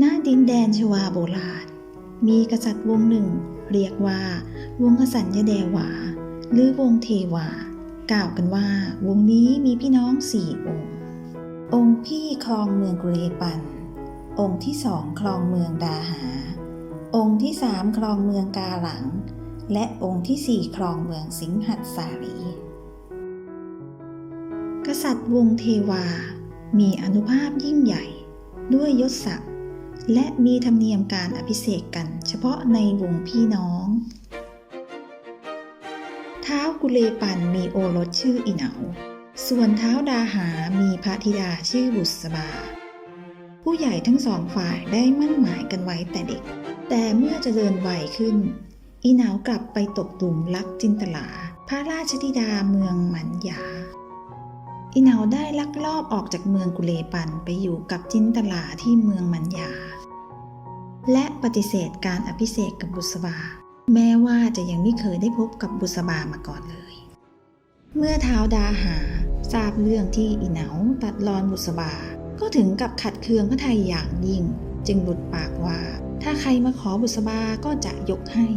ณดินแดนชวาโบราณ มีกษัตริย์วงหนึ่ง เรียกว่า วงอสัญญเดวา หรือวงเทวา กล่าวกันว่าวงนี้มีพี่น้องสี่องค์ องค์พี่ครองเมืองกุเลปัน องค์ที่สองครองเมืองดาหา องค์ที่สามครองเมืองกาหลัง และองค์ที่สี่ครองเมืองสิงหัดสาลีกษัตริย์วงเทวา มีอนุภาพยิ่งใหญ่ ด้วยยศศักดิ์ และมีธรรมเนียมการอภิเษกกัน เฉพาะในวงพี่น้อง เท้ากุเลปันมีโอรสชื่ออีเหนา ส่วนเท้าดาหามีพระธิดาชื่อบุษบา ผู้ใหญ่ทั้งสองฝ่ายได้มั่นหมายกันไว้แต่เด็ก แต่เมื่อจเจริญวัยขึ้นอีเหนากลับไปตกหลุมรักจินตลา พระราชธิดาเมืองหมันยา อีเหนาได้ลักลอบออกจากเมืองกุเลปันไปอยู่กับจินตลาที่เมืองมันยา และปฏิเสธการอภิเษกกับบุษบา แม้ว่าจะยังไม่เคยได้พบกับบุษบามาก่อนเลย เมื่อเท้าวดาหาทราบเรื่องที่อีเหนาตัดรอนบุษบา ก็ถึงกับขัดเคืองพระไทยอย่างยิ่ง จึงหลุดปากว่า ถ้าใครมาขอบุษบาก็จะยกให้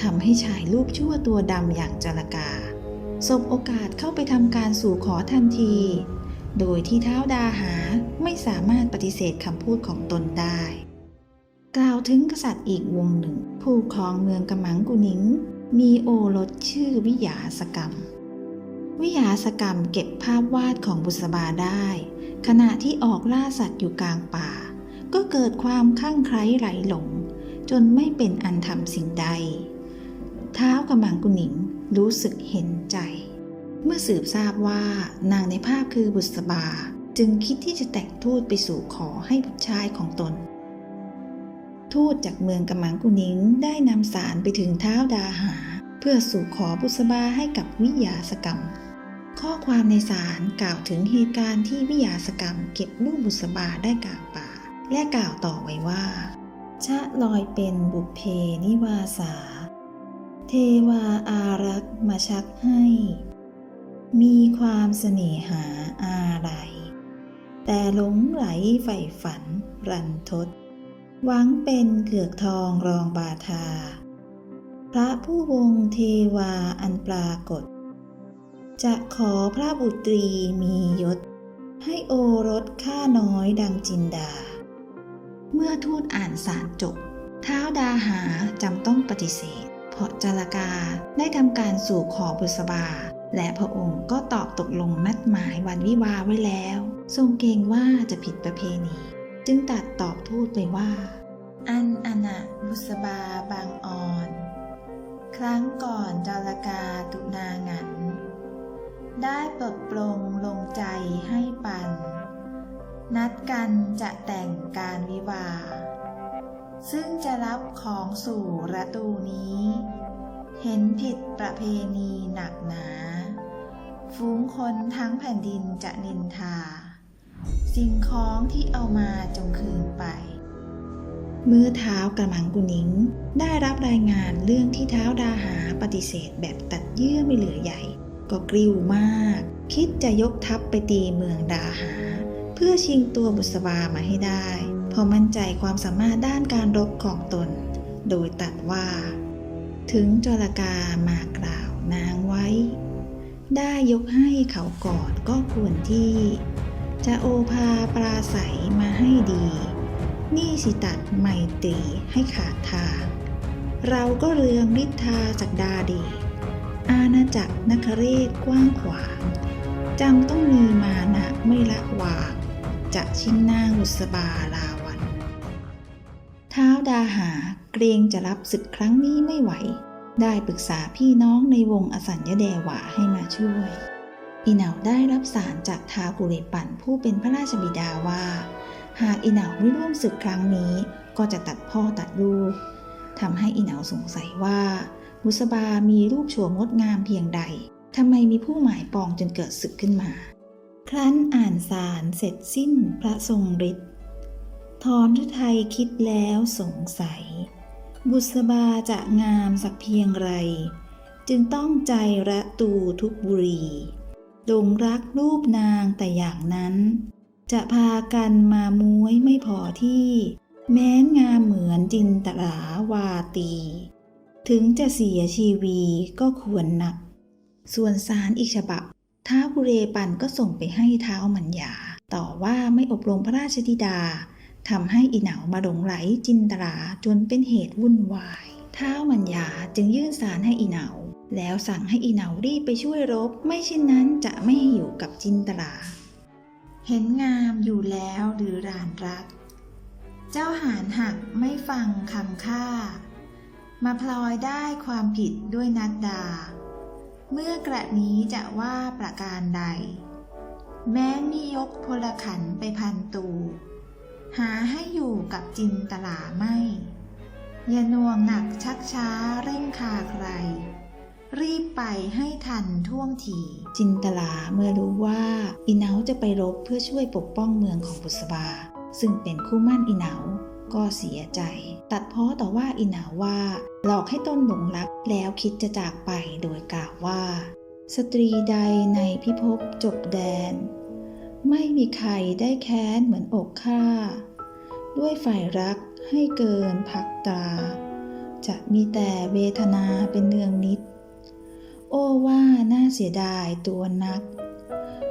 ทำให้ชายรูปชั่วตัวดำอย่างจารกา สบโอกาสเข้าไปทำการสู่ขอทันที โดยที่เท้าดาหาไม่สามารถปฏิเสธคำพูดของตนได้ กล่าวถึงกษัตริย์อีกวงหนึ่ง ผู้ครองเมืองกำมังกุนิงมีโอรสชื่อวิยาสกรรม วิยาสกรรมเก็บภาพวาดของบุษบาได้ ขณะที่ออกล่าสัตว์อยู่กลางป่า ก็เกิดความคลั่งไคล้ไหลหลง จนไม่เป็นอันทำสิ่งใด เท้ากำมังกุนิง รู้สึกเห็นใจ เมื่อสืบทราบว่านางในภาพคือบุษบา จึงคิดที่จะแต่งทูตไปสู่ขอให้บุตรชายของตน ทูตจากเมืองกำมังกุนิงได้นำสารไปถึงเท้าดาหา เพื่อสู่ขอบุษบาให้กับวิยาสกรรม ข้อความในสารกล่าวถึงเหตุการณ์ที่วิยาสกรรมเก็บลูกบุษบาได้กลางป่า และกล่าวต่อไว้ว่าชะลอยเป็นบุพเพนิวาสา เทวาอารักษ์มาชักให้ มีความเสน่หาอะไรแต่หลงไหลใฝ่ฝันรันทดหวังเป็นเกือกทองรองบาทา พระผู้วงเทวาอันปรากฏ จะขอพระบุตรีมียศ ให้โอรสข้าน้อยดังจินดา เมื่อทูตอ่านสารจบ เท้าดาหาจำต้องปฏิเสธ เพราะจารกา ได้ทำการสู่ขอบุษบา และพระองค์ก็ตอบตกลงนัดหมายวันวิวาไว้แล้ว ทรงเกรงว่าจะผิดประเพณี จึงตัดตอบทูตไปว่า อันอนะบุษบาบางอ่อน ครั้งก่อนจารกาตุนางัน ได้ปลดปลงลงใจให้ปัน นัดกันจะแต่งการวิวา ซึ่งจะรับของสู่ระตูนี้ เห็นผิดประเพณีหนักหนาฝูงคนทั้งแผ่นดินจะนินทา สิ่งของที่เอามาจงคืนไป มือเท้ากระมังกุนิงได้รับรายงานเรื่องที่เท้าดาหาปฏิเสธแบบตัดเยื่อไม่เหลือใหญ่ ก็กริ้วมาก คิดจะยกทัพไปตีเมืองดาหา เพื่อชิงตัวบุษบามาให้ได้ เพอมั่นใจความสามารถด้านการรบของตน โดยตัดว่า ถึงจรกามากล่าวนางไว้ ได้ยกให้เขาก่อนก็ควรที่ จะโอภาปราศัยมาให้ดี นี่สิตัดไมตรีให้ขาดทาง เราก็เรืองฤทธาจากดาดีอาณาจักรนครเรศกว้างขวางจำต้องมีมานะไม่ละวางจะชิงนางอุสบาลาวันเท้า ดาหาเกรงจะรับศึกครั้งนี้ไม่ไหว ได้ปรึกษาพี่น้องในวงอสัญญเดวาให้มาช่วยอีเหนาได้รับสารจากทาวกุเรปันผู้เป็นพระราชบิดาว่า หากอีเหนาไม่ร่วมศึกครั้งนี้ก็จะตัดพ่อตัดลูกทำให้อีเหนาสงสัยว่า บุษบามีรูปโฉมงดงามเพียงใดทำไมมีผู้หมายปองจนเกิดศึกขึ้นมา ครั้นอ่านสารเสร็จสิ้นพระทรงฤทธิ์ ทอนฤทัยคิดแล้วสงสัย บุษบาจะงามสักเพียงไร จึงต้องใจระตูทุกบุรีหลงรักรูปนางแต่อย่างนั้น จะพากันมาม้วยไม่พอที่ แม้นงามเหมือนจินตลาวาตี ถึงจะเสียชีวีก็ควรหนัก ส่วนสารอีกฉบับท้าวกุเรปันก็ส่งไปให้เท้ามัญญา ต่อว่าไม่อบรมพระราชธิดา ทำให้อีเหนามาหลงไหลจินตลาจนเป็นเหตุวุ่นวายท้าวมัญญาจึงยื่นสารให้อีเหนาแล้วสั่งให้อีเหนารีบไปช่วยรบ ไม่เช่นนั้นจะไม่ให้อยู่กับจินตลาเห็นงามอยู่แล้วหรือรานรัก เจ้าหานหักไม่ฟังคำค่ามาพลอยได้ความผิดด้วยนัดดา เมื่อกระนี้จะว่าประการใด แม้นมียกพลขันไปพันตู หาให้อยู่กับจินตลาไม่อย่านวงหนักชักช้าเร่งคาใคร รีบไปให้ทันท่วงที จินตลาเมื่อรู้ว่าอีเนาจะไปรบเพื่อช่วยปกป้องเมืองของบุษบา ซึ่งเป็นคู่มั่นอีเนาก็เสียใจ ตัดพ้อต่อว่าอีเนาว่า หลอกให้ต้นหลงรักแล้วคิดจะจากไปโดยกล่าวว่า สตรีใดในพิภพจบแดน ไม่มีใครได้แค้นเหมือนอกข้า ด้วยฝ่ายรักให้เกินพักตา จะมีแต่เวทนาเป็นเนืองนิด โอ้ว่าน่าเสียดายตัวนัก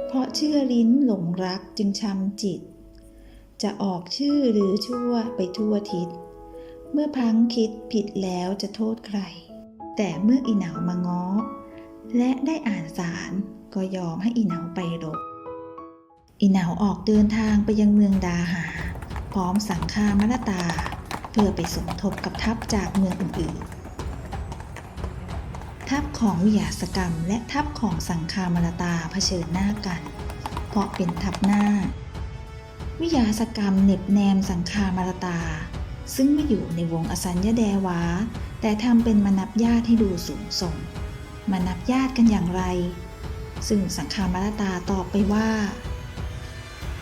เพราะเชื่อลิ้นหลงรักจึงช้ำจิต จะออกชื่อหรือชั่วไปทั่วทิศ เมื่อพังคิดผิดแล้วจะโทษใคร แต่เมื่ออีหนาวมาง้อ และได้อ่านสารก็ยอมให้อีหนาวไปรบ อีหนาออกเดินทางไปยังเมืองดาหา พร้อมสังฆามรตา เพื่อไปสมทบกับทัพจากเมืองอื่นๆ ทัพของวิยาสกรรมและทัพของสังฆามรตาเผชิญหน้ากัน เพราะเป็นทัพหน้า วิยาสกรรมเหน็บแนมสังฆามรตา ซึ่งไม่อยู่ในวงอสัญญาแดวา แต่ทำเป็นมนับญาติให้ดูสูงส่งมานับญาติกันอย่างไร ซึ่งสังฆามรตาตอบไปว่า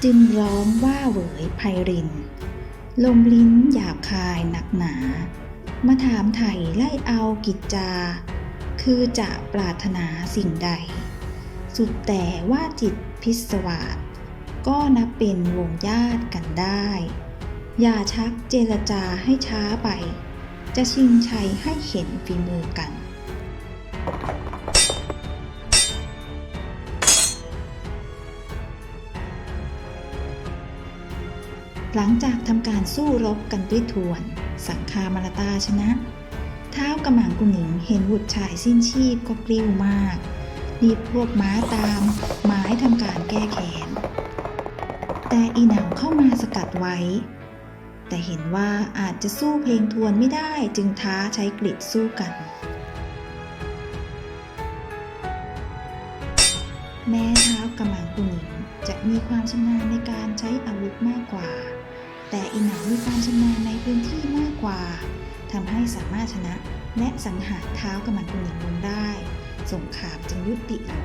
จึงร้องว่าเหวยไพริน ลมลิ้นหยาบคายหนักหนา มาถามไถ่ไล่เอากิจจา คือจะปรารถนาสิ่งใด สุดแต่ว่าจิตพิศวาสก็นับเป็นวงญาติกันได้ อย่าชักเจรจาให้ช้าไป จะชิงชัยให้เห็นฝีมือกัน หลังจากทำการสู้รบกันด้วยทวน สังคามารตาชนะ เท้ากระหม่อมกุหนิงเห็นบุตรชายสิ้นชีพก็กลิ้วมากรีบพวกม้าตามหมายทำการแก้แค้นแต่อีหนังเข้ามาสกัดไว้ แต่เห็นว่าอาจจะสู้เพลงทวนไม่ได้จึงท้าใช้กริดสู้กัน แม้เท้าวกำลังกุหนิงจะมีความชำนาญในการใช้อาวุธมากกว่า แต่อีหนังมีความชำนาญในพื้นที่มากกว่าทำให้สามารถชนะและสังหารเท้ากำลังกุหนิงลงได้ สงครามจึงยุติลง